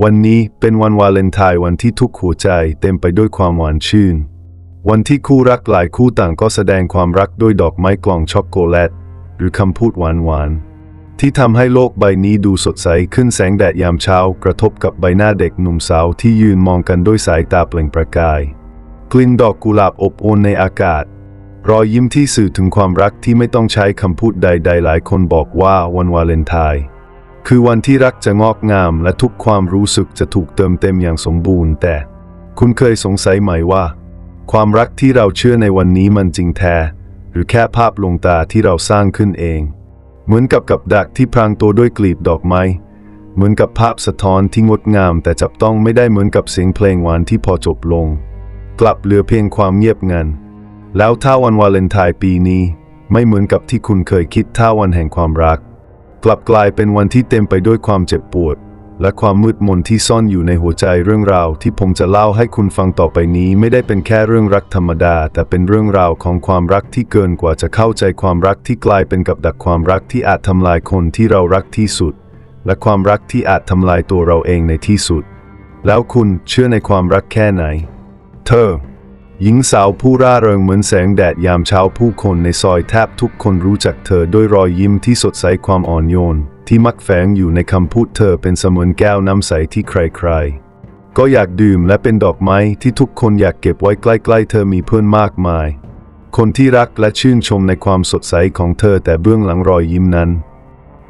วันนี้เป็นวันวาเลนไทน์วันที่ทุกหัวใจเต็มไปด้วยความหวานชื่น วันที่คู่รักหลายคู่ต่างก็แสดงความรักด้วยดอกไม้กล่องช็อกโกแลต หรือคำพูดหวานๆที่ทำให้โลกใบนี้ดูสดใสขึ้นแสงแดดยามเช้า กระทบกับใบหน้าเด็กหนุ่มสาวที่ยืนมองกันด้วยสายตาเปล่งประกาย กลิ่นดอกกุหลาบอบอวลในอากาศ รอยยิ้มที่สื่อถึงความรักที่ไม่ต้องใช้คำพูดใด ๆ หลายคนบอกว่าวันวาเลนไทน์ คือวันที่รักจะงอกงามและทุกความรู้สึกจะถูกเติมเต็มอย่างสมบูรณ์ แต่คุณเคยสงสัยไหมว่า ความรักที่เราเชื่อในวันนี้มันจริงแท้ หรือแค่ภาพลวงตาที่เราสร้างขึ้นเอง เหมือนกับกับดักที่พรางตัวด้วยกลีบดอกไม้เหมือนกับภาพสะท้อนที่งดงาม แต่จับต้องไม่ได้เหมือนกับเสียงเพลงหวานที่พอจบลง กลับเหลือเพียงความเงียบงัน แล้วถ้าวันวาเลนไทน์ปีนี้ ไม่เหมือนกับที่คุณเคยคิดถ้าวันแห่งความรัก กลับกลายเป็นวันที่เต็มไปด้วยความเจ็บปวด และความมืดมนที่ซ่อนอยู่ในหัวใจเรื่องราวที่ผมจะเล่าให้คุณฟังต่อไปนี้ไม่ได้เป็นแค่เรื่องรักธรรมดา แต่เป็นเรื่องราวของความรักที่เกินกว่าจะเข้าใจความรักที่กลายเป็นกับดักความรักที่อาจทำลายคนที่เรารักที่สุด และความรักที่อาจทำลายตัวเราเองในที่สุด แล้วคุณเชื่อในความรักแค่ไหน เธอ หญิงสาวผู้ร่าเริงเหมือนแสงแดดยามเช้าผู้คนในซอยแทบทุกคนรู้จักเธอด้วยรอยยิ้มที่สดใสความอ่อนโยน ที่มักแฝงอยู่ในคำพูดเธอเป็นเสมือนแก้วน้ำใสที่ใครๆ ก็อยากดื่มและเป็นดอกไม้ที่ทุกคนอยากเก็บไว้ใกล้ๆ เธอมีเพื่อนมากมาย คนที่รักและชื่นชมในความสดใสของเธอแต่เบื้องหลังรอยยิ้มนั้น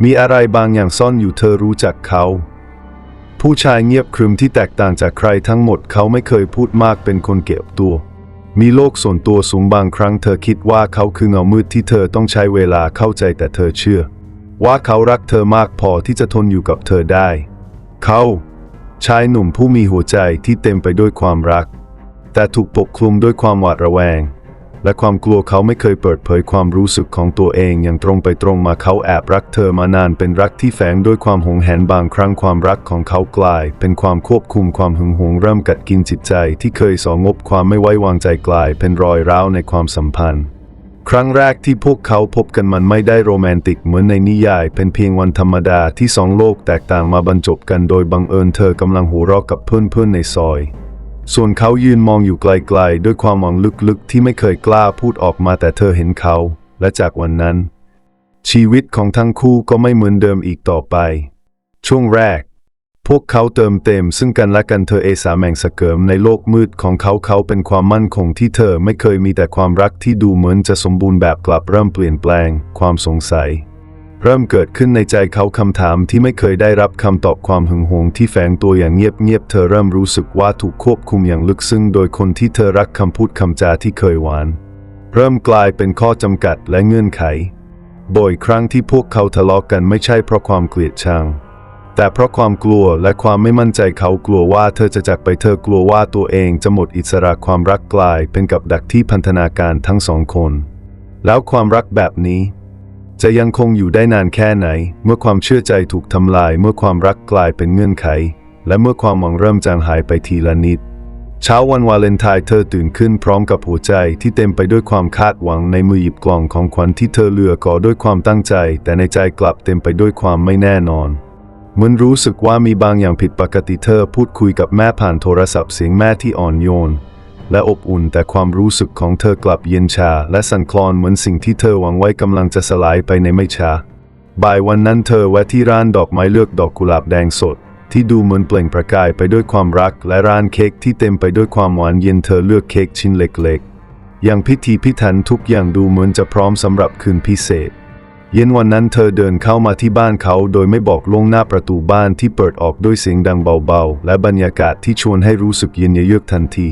มีอะไรบางอย่างซ่อนอยู่เธอรู้จักเขาผู้ชายเงียบครึมที่แตกต่างจากใครทั้งหมดเขาไม่เคยพูดมากเป็นคนเก็บตัว มีโลกส่วนตัวสูงบางครั้งเธอคิดว่าเขาคือเงามืดที่เธอต้องใช้เวลาเข้าใจแต่เธอเชื่อ ว่าเขารักเธอมากพอที่จะทนอยู่กับเธอได้ เขาชายหนุ่มผู้มีหัวใจที่เต็มไปด้วยความรัก แต่ถูกปกคลุมด้วยความหวาดระแวง และความกลัวเขาไม่เคยเปิดเผยความรู้สึกของตัวเองอย่างตรงไปตรงมาเขาแอบรักเธอมานานเป็นรักที่แฝงด้วยความหงแหนบางครั้งความรักของเขากลาย เป็นความควบคุมความหึงหวงเริ่มกัดกินจิตใจ ที่เคยสองบความไม่ไว้วางใจกลาย เป็นรอยร้าวในความสัมพันธ์ ครั้งแรกที่พวกเขาพบกันมันไม่ได้โรแมนติกเหมือนในนิยาย เป็นเพียงวันธรรมดาที่สองโลกแตกต่างมาบรรจบกันโดยบังเอิญเธอกำลังหัวเราะกับเพื่อนๆในซอย ส่วนเขายืนมองอยู่ไกลๆ ด้วยความหวังลึกๆ ที่ไม่เคยกล้าพูดออกมาแต่เธอเห็นเขา และจากวันนั้น ชีวิตของทั้งคู่ก็ไม่เหมือนเดิมอีกต่อไป ช่วงแรก พวกเขาเติมเต็มซึ่งกันและกันเธอเอสาแมงสะเกิมในโลกมืดของเขาเขาเป็นความมั่นคงที่เธอไม่เคยมีแต่ความรักที่ดูเหมือนจะสมบูรณ์แบบกลับเริ่มเปลี่ยนแปลง ความสงสัย เริ่มเกิดขึ้นในใจเขาคำถามที่ไม่เคยได้รับคำตอบความหึงหวงที่แฝงตัวอย่างเงียบๆเธอเริ่มรู้สึกว่าถูกควบคุมอย่างลึกซึ้งโดยคนที่เธอรักคำพูดคำจาที่เคยหวาน เริ่มกลายเป็นข้อจำกัดและเงื่อนไข บ่อยครั้งที่พวกเขาทะเลาะกันไม่ใช่เพราะความเกลียดชังแต่เพราะความกลัวและความไม่มั่นใจเขากลัวว่าเธอจะจากไปเธอกลัวว่าตัวเองจะหมดอิสระความรักกลายเป็นกับดักที่พันธนาการทั้งสองคน แล้วความรักแบบนี้ จะยังคงอยู่ได้นานแค่ไหน เมื่อความเชื่อใจถูกทำลาย เมื่อความรักกลายเป็นเงื่อนไข และเมื่อความหวังเริ่มจางหายไปทีละนิด เช้าวันวาเลนไทน์เธอตื่นขึ้นพร้อมกับหัวใจที่เต็มไปด้วยความคาดหวังในมือหยิบกล่องของขวัญที่เธอเลือกก่อด้วยความตั้งใจ แต่ในใจกลับเต็มไปด้วยความไม่แน่นอนเหมือนรู้สึกว่ามีบางอย่างผิดปกติเธอพูดคุยกับแม่ผ่านโทรศัพท์เสียงแม่ที่อ่อนโยน และอบอุ่น แต่ความรู้สึกของเธอกลับเย็นชา และสั่นคลอนเหมือนสิ่งที่เธอหวังไว้กำลังจะสลายไปในไม่ช้าบ่ายวันนั้นเธอแวะที่ร้านดอกไม้เลือกดอกกุหลาบแดงสด ที่ดูเหมือนเปล่งประกายไปด้วยความรัก และร้านเค้กที่เต็มไปด้วยความหวานเย็นเธอเลือกเค้กชิ้นเล็กๆ อย่างพิธีพิถันทุกอย่างดูเหมือนจะพร้อมสำหรับคืนพิเศษ เย็นวันนั้นเธอเดินเข้ามาที่บ้านเขาโดยไม่บอกล่วงหน้าประตูบ้านที่เปิดออกด้วยเสียงดังเบาๆ และบรรยากาศที่ชวนให้รู้สึกเย็นเยือกทันที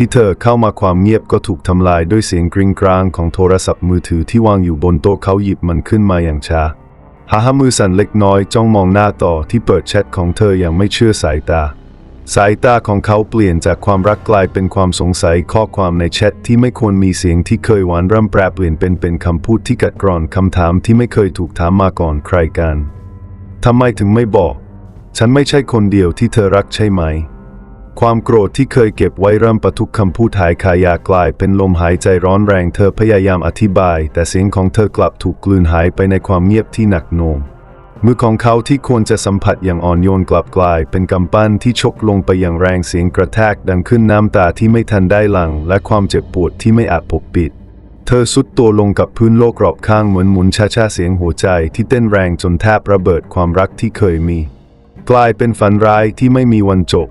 ที่เธอเข้ามาความเงียบก็ถูกทำลายด้วยเสียงกริ้งกรางของโทรศัพท์มือถือที่วางอยู่บนโต๊ะเขาหยิบมันขึ้นมาอย่างช้าหาหามือสั่นเล็กน้อยจ้องมองหน้าต่อที่เปิดแชทของเธออย่างไม่เชื่อสายตา สายตาของเขาเปลี่ยนจากความรักกลายเป็นความสงสัยข้อความในแชทที่ไม่ควรมีเสียงที่เคยหวานเริ่มแปรเปลี่ยนเป็นเป็นคำพูดที่กัดกร่อนคำถามที่ไม่เคยถูกถามมาก่อนใครกันทำไมถึงไม่บอก ฉันไม่ใช่คนเดียวที่เธอรักใช่ไหม ความโกรธที่เคยเก็บไว้เริ่มประทุกคำพูดหายคายากลายเป็นลมหายใจร้อนแรงเธอพยายามอธิบาย แต่เสียงของเธอกลับถูกกลืนหายไปในความเงียบที่หนักหน่วงมือของเขาที่ควรจะสัมผัสอย่างอ่อนโยนกลับกลาย เป็นกำปั้นที่ชกลงไปอย่างแรงเสียงกระแทกดังขึ้นน้ำตาที่ไม่ทันได้หลัง และความเจ็บปวดที่ไม่อาจปกปิด เธอสุดตัวลงกับพื้นโลกรอบข้างเหมือนหมุนช้าๆเสียงหัวใจที่เต้นแรงจนแทบระเบิดความรักที่เคยมี กลายเป็นฝันร้ายที่ไม่มีวันจบ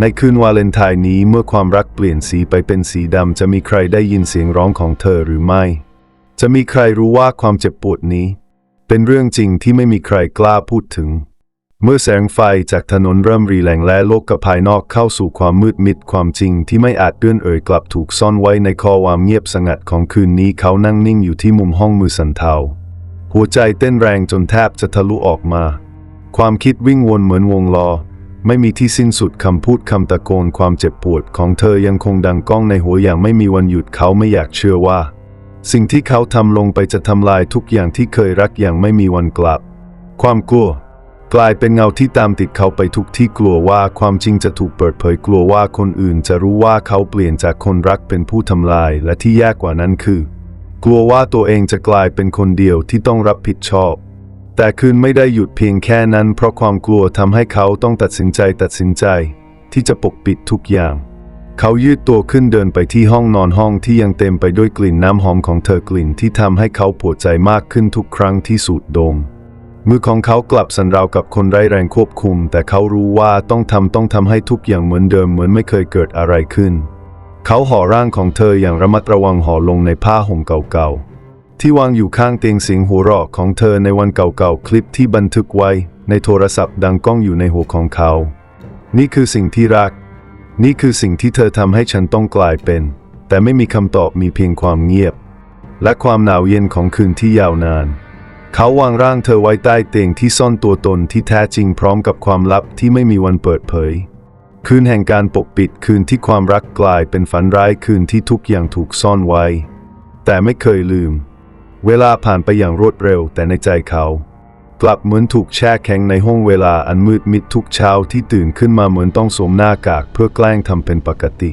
ในคืนวาเลนไทน์นี้เมื่อความรักเปลี่ยนสีไปเป็นสีดำ จะมีใครได้ยินเสียงร้องของเธอหรือไม่ จะมีใครรู้ว่าความเจ็บปวดนี้ เป็นเรื่องจริงที่ไม่มีใครกล้าพูดถึง เมื่อแสงไฟจากถนนเริ่มรีแรงและโลกกับภายนอกเข้าสู่ความมืดมิดความจริงที่ไม่อาจเลื่อนเอ่ยกลับถูกซ่อนไว้ในคอความเงียบสงัดของคืนนี้เขานั่งนิ่งอยู่ที่มุมห้องมือสันเทาหัวใจเต้นแรงจนแทบจะทะลุออกมา ความคิดวิ่งวนเหมือนวงล้อ ไม่มีที่สิ้นสุดคำพูดคำตะโกนความเจ็บปวดของเธอยังคงดังก้องในหัวอย่างไม่มีวันหยุดเขาไม่อยากเชื่อว่า สิ่งที่เขาทำลงไปจะทำลายทุกอย่างที่เคยรักอย่างไม่มีวันกลับ ความกลัว กลายเป็นเงาที่ตามติดเขาไปทุกที่กลัวว่าความจริงจะถูกเปิดเผยกลัวว่าคนอื่นจะรู้ว่าเขาเปลี่ยนจากคนรักเป็นผู้ทำลายและที่แย่กว่านั้นคือ กลัวว่าตัวเองจะกลายเป็นคนเดียวที่ต้องรับผิดชอบ แต่คืนไม่ได้หยุดเพียงแค่นั้น เพราะความกลัวทำให้เขาต้องตัดสินใจตัดสินใจ ที่จะปกปิดทุกอย่าง เขายืดตัวขึ้นเดินไปที่ห้องนอนห้องที่ยังเต็มไปด้วยกลิ่นน้ำหอมของเธอกลิ่นที่ทำให้เขาปวดใจมากขึ้นทุกครั้งที่สูดดมมือของเขากลับสันราวกับคนไร้แรงควบคุม แต่เขารู้ว่าต้องทำต้องทำให้ทุกอย่างเหมือนเดิมเหมือนไม่เคยเกิดอะไรขึ้น เขาห่อร่างของเธออย่างระมัดระวังห่อลงในผ้าห่มเก่าๆ ที่วางอยู่ข้างเตียงเสียงหัวเราะของเธอในวันเก่าๆ คลิปที่บันทึกไว้ ในโทรศัพท์ดังก้องอยู่ในหัวของเขา นี่คือสิ่งที่รัก นี่คือสิ่งที่เธอทำให้ฉันต้องกลายเป็น แต่ไม่มีคำตอบมีเพียงความเงียบ และความหนาวเย็นของคืนที่ยาวนาน เขาวางร่างเธอไว้ใต้เตียงที่ซ่อนตัวตนที่แท้จริงพร้อมกับความลับที่ไม่มีวันเปิดเผย คืนแห่งการปกปิดคืนที่ความรักกลายเป็นฝันร้ายคืนที่ทุกอย่างถูกซ่อนไว้ แต่ไม่เคยลืม เวลาผ่านไปอย่างรวดเร็วแต่ในใจเขา กลับเหมือนถูกแช่แข็งในห้องเวลาอันมืดมิดทุกเช้าที่ตื่นขึ้นมาเหมือนต้องสวมหน้ากากเพื่อแกล้งทำเป็นปกติ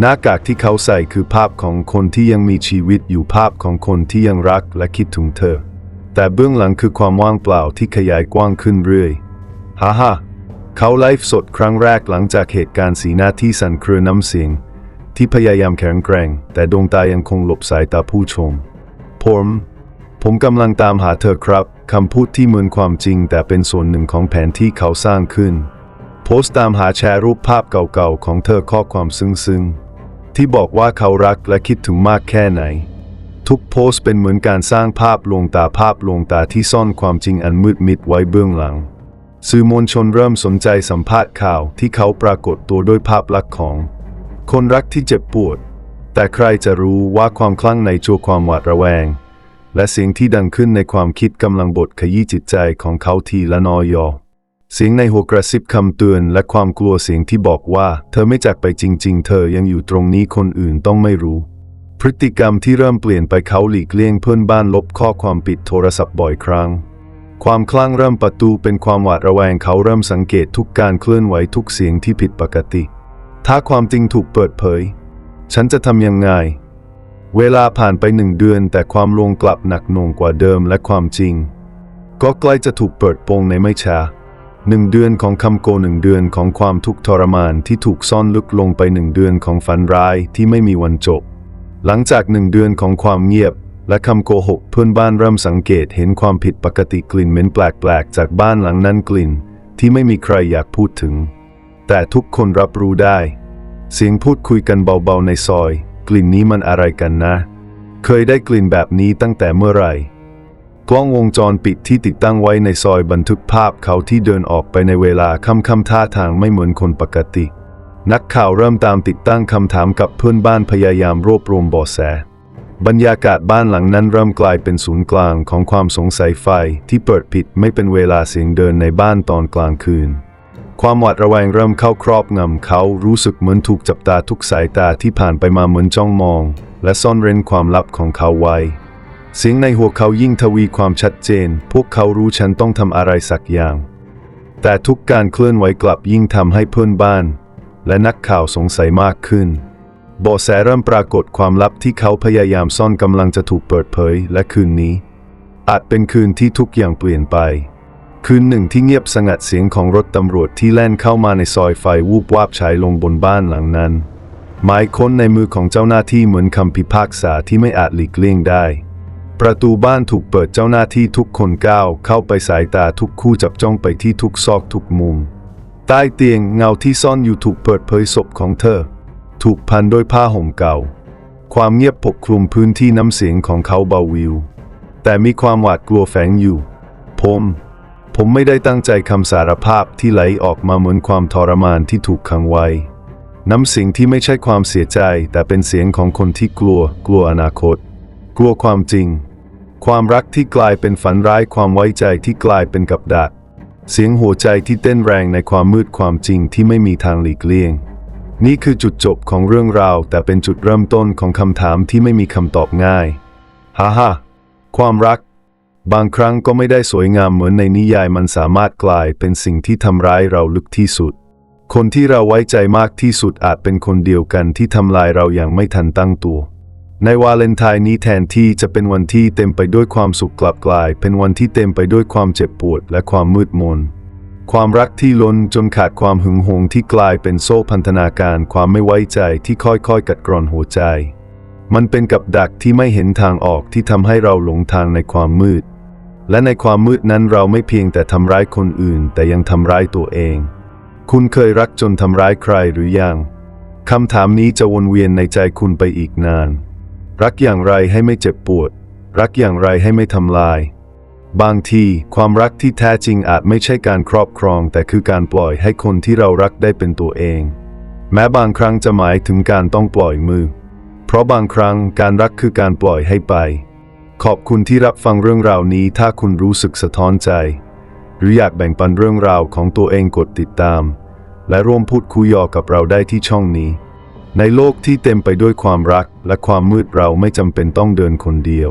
หน้ากากที่เขาใส่คือภาพของคนที่ยังมีชีวิตอยู่ภาพของคนที่ยังรักและคิดถึงเธอ แต่เบื้องหลังคือความว่างเปล่าที่ขยายกว้างขึ้นเรื่อยฮ่าฮ่าเขาไลฟ์สดครั้งแรกหลังจากเหตุการณ์สีหน้าที่สั่นเครือน้ำเสียง ที่พยายามแข็งแกร่ง แต่ดวงตายังคงหลบสายตาผู้ชม ผม ผมกำลังตามหาเธอครับคำพูดที่เหมือนความจริง แต่เป็นส่วนหนึ่งของแผนที่เขาสร้างขึ้น โพสต์ตามหาแชร์รูปภาพเก่าๆของเธอข้อความซึ้งๆ ที่บอกว่าเขารักและคิดถึงมากแค่ไหน ทุกโพสต์เป็นเหมือนการสร้างภาพลวงตาภาพลวงตาที่ซ่อนความจริงอันมืดมิดไว้เบื้องหลังสื่อมวลชนเริ่มสนใจสัมภาษณ์ข่าวที่เขาปรากฏตัวด้วยภาพลักษณ์ของ คนรักที่เจ็บปวด แต่ใครจะรู้ว่าความคลั่งในจัวความหวาดระแวง และเสียงที่ดังขึ้นในความคิดกำลังบดขยี้จิตใจของเขาทีละน้อยยอเสียงในหัวกระซิบคำเตือนและความกลัวเสียงที่บอกว่า เธอไม่จากไปจริง ๆ เธอยังอยู่ตรงนี้คนอื่นต้องไม่รู้ พฤติกรรมที่เริ่มเปลี่ยนไปเขาหลีกเลี่ยงเพื่อนบ้านลบข้อความปิดโทรศัพท์บ่อยครั้ง ความคลั่งเริ่มประตูเป็นความหวาดระแวงเขาเริ่มสังเกตทุกการเคลื่อนไหวทุกเสียงที่ผิดปกติ ถ้าความจริงถูกเปิดเผย ฉันจะทำยังไง เวลาผ่านไปหนึ่งเดือนแต่ความลวงกลับหนักหน่วงกว่าเดิมและความจริง ก็ใกล้จะถูกเปิดโปงในไม่ช้าหนึ่งเดือนของคำโกหนึ่งเดือนของความทุกข์ทรมานที่ถูกซ่อนลึกลงไปหนึ่งเดือนของฝันร้ายที่ไม่มีวันจบ หลังจากหนึ่งเดือนของความเงียบ และคำโกหกเพื่อนบ้านเริ่มสังเกตเห็นความผิดปกติกลิ่นเหม็นแปลกๆจากบ้านหลังนั้นกลิ่น ที่ไม่มีใครอยากพูดถึง แต่ทุกคนรับรู้ได้ เสียงพูดคุยกันเบาๆในซอย กลิ่นนี้มันอะไรกันนะ เคยได้กลิ่นแบบนี้ตั้งแต่เมื่อไหร่ กล้องวงจรปิดที่ติดตั้งไว้ในซอยบันทึกภาพเขาที่เดินออกไปในเวลาค่ำๆท่าทางไม่เหมือนคนปกติ นักข่าวเริ่มตามติดตั้งคำถามกับเพื่อนบ้านพยายามรวบรวมเบาะแส บรรยากาศบ้านหลังนั้นเริ่มกลายเป็นศูนย์กลางของความสงสัยไฟที่เปิดผิดไม่เป็นเวลาเสียงเดินในบ้านตอนกลางคืน ความหวาดระแวงเริ่มเข้าครอบงำเขารู้สึกเหมือนถูกจับตาทุกสายตาที่ผ่านไปมาเหมือนจ้องมอง และซ่อนเร้นความลับของเขาไว้ เสียงในหัวเขายิ่งทวีความชัดเจน พวกเขารู้ฉันต้องทำอะไรสักอย่าง แต่ทุกการเคลื่อนไหวกลับยิ่งทำให้เพื่อนบ้าน และนักข่าวสงสัยมากขึ้นเบาะแสเริ่มปรากฏความลับที่เขาพยายามซ่อนกำลังจะถูกเปิดเผย และคืนนี้ อาจเป็นคืนที่ทุกอย่างเปลี่ยนไป คืนหนึ่งที่เงียบสงัดเสียงของรถตำรวจที่แล่นเข้ามาในซอยไฟวูบวาบฉายลงบนบ้านหลังนั้น หมายค้นในมือของเจ้าหน้าที่เหมือนคำพิพากษาที่ไม่อาจหลีกเลี่ยงได้ ประตูบ้านถูกเปิดเจ้าหน้าที่ทุกคนก้าวเข้าไปสายตาทุกคู่จับจ้องไปที่ทุกซอกทุกมุม ใต้เตียงเงาที่ซ่อนอยู่ถูกเปิดเผยศพของเธอ ถูกพันด้วยผ้าห่มเก่า ความเงียบปกคลุมพื้นที่น้ำเสียงของเขาเบาวิว แต่มีความหวาดกลัวแฝงอยู่ ผม ผมไม่ได้ตั้งใจคำสารภาพที่ไหลออกมาเหมือนความทรมานที่ถูกขังไว้ น้ำเสียงที่ไม่ใช่ความเสียใจ แต่เป็นเสียงของคนที่กลัว กลัวอนาคต กลัวความจริง ความรักที่กลายเป็นฝันร้ายความไว้ใจที่กลายเป็นกับดักเสียงหัวใจที่เต้นแรงในความมืดความจริงที่ไม่มีทางหลีกเลี่ยง นี่คือจุดจบของเรื่องราว แต่เป็นจุดเริ่มต้นของคำถามที่ไม่มีคำตอบง่าย ฮ่าฮ่าความรัก บางครั้งก็ไม่ได้สวยงามเหมือนในนิยายมันสามารถกลายเป็นสิ่งที่ทำร้ายเราลึกที่สุด คนที่เราไว้ใจมากที่สุดอาจเป็นคนเดียวกันที่ทำลายเราอย่างไม่ทันตั้งตัว ในวาเลนไทน์นี้แทนที่จะเป็นวันที่เต็มไปด้วยความสุขกลับกลาย เป็นวันที่เต็มไปด้วยความเจ็บปวดและความมืดมน ความรักที่ล้นจนขาดความหึงหวงที่กลายเป็นโซ่พันธนาการความไม่ไว้ใจที่ค่อยๆ กัดกร่อนหัวใจ มันเป็นกับดักที่ไม่เห็นทางออกที่ทำให้เราหลงทางในความมืด และในความมืดนั้นเราไม่เพียงแต่ทำร้ายคนอื่น แต่ยังทำร้ายตัวเอง คุณเคยรักจนทำร้ายใครหรือยังคำถามนี้จะวนเวียนในใจคุณไปอีกนาน รักอย่างไรให้ไม่เจ็บปวด รักอย่างไรให้ไม่ทำลาย บางทีความรักที่แท้จริงอาจไม่ใช่การครอบครอง แต่คือการปล่อยให้คนที่เรารักได้เป็นตัวเอง แม้บางครั้งจะหมายถึงการต้องปล่อยมือ เพราะบางครั้งการรักคือการปล่อยให้ไป ขอบคุณที่รับฟังเรื่องราวนี้ถ้าคุณรู้สึกสะท้อนใจ หรืออยากแบ่งปันเรื่องราวของตัวเองกดติดตาม และร่วมพูดคุยยอกับเราได้ที่ช่องนี้ ในโลกที่เต็มไปด้วยความรักและความมืดเราไม่จำเป็นต้องเดินคนเดียว